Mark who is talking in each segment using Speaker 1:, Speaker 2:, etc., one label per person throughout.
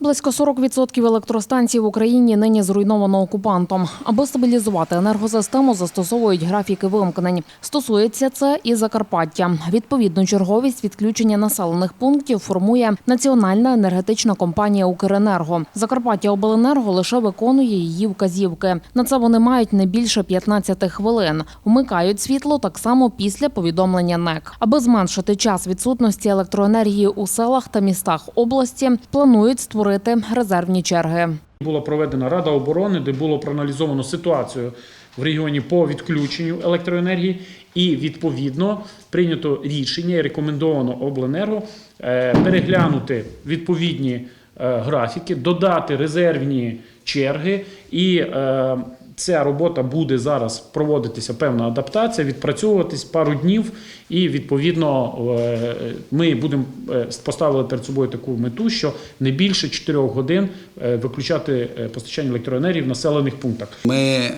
Speaker 1: Близько 40% електростанцій в Україні нині зруйновано окупантом. Аби стабілізувати енергосистему, застосовують графіки вимкнень. Стосується це і Закарпаття. Відповідну черговість відключення населених пунктів формує Національна енергетична компанія Укренерго. Закарпаття Обленерго лише виконує її вказівки. На це вони мають не більше 15 хвилин. Вмикають світло так само після повідомлення НЕК. Аби зменшити час відсутності електроенергії у селах та містах області, планують створити резервні черги.
Speaker 2: Була проведена Рада оборони, де було проаналізовано ситуацію в регіоні по відключенню електроенергії, і відповідно прийнято рішення і рекомендовано обленерго е, переглянути відповідні графіки, додати резервні черги і. е, Ця робота буде зараз проводитися певна адаптація, відпрацьовуватись пару днів, і відповідно е, ми будемо е, поставили перед собою таку мету, що не більше 4 годин е, виключати е, постачання електроенергії в населених пунктах.
Speaker 3: Ми е,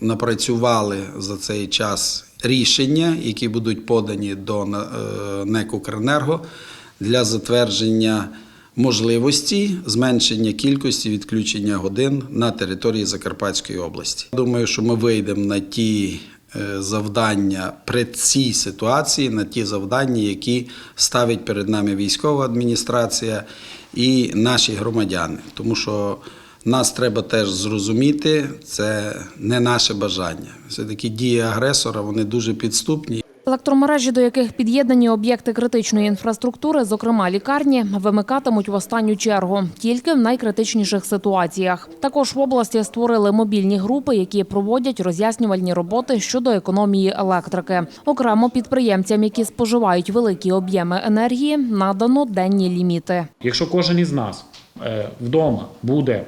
Speaker 3: напрацювали за цей час рішення, які будуть подані до е, НЕК «Укренерго» для затвердження можливості зменшення кількості відключення годин на території Закарпатської області. Думаю, що ми вийдемо на ті е, завдання при цій ситуації, на ті завдання, які ставить перед нами військова адміністрація і наші громадяни. Тому що нас треба теж зрозуміти, це не наше бажання. Все-таки дії агресора вони дуже підступні.
Speaker 1: Електромережі, до яких під'єднані об'єкти критичної інфраструктури, зокрема лікарні, вимикатимуть в останню чергу тільки в найкритичніших ситуаціях. Також в області створили мобільні групи, які проводять роз'яснювальні роботи щодо економії електрики. Окремо підприємцям, які споживають великі об'єми енергії, надано денні ліміти.
Speaker 2: Якщо кожен із нас е, вдома буде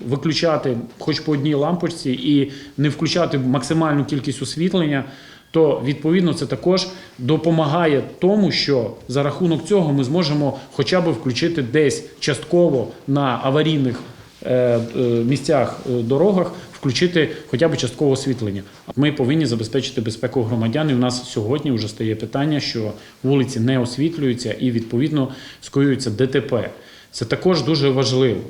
Speaker 2: виключати хоч по одній лампочці і не включати максимальну кількість освітлення, то відповідно це також допомагає тому, що за рахунок цього ми зможемо хоча б включити десь частково на аварійних е, е, місцях е, дорогах. Включити хоча б часткове освітлення. Ми повинні забезпечити безпеку громадян. І у нас сьогодні вже стає питання, що вулиці не освітлюються і відповідно скоюються ДТП. Це також дуже важливо.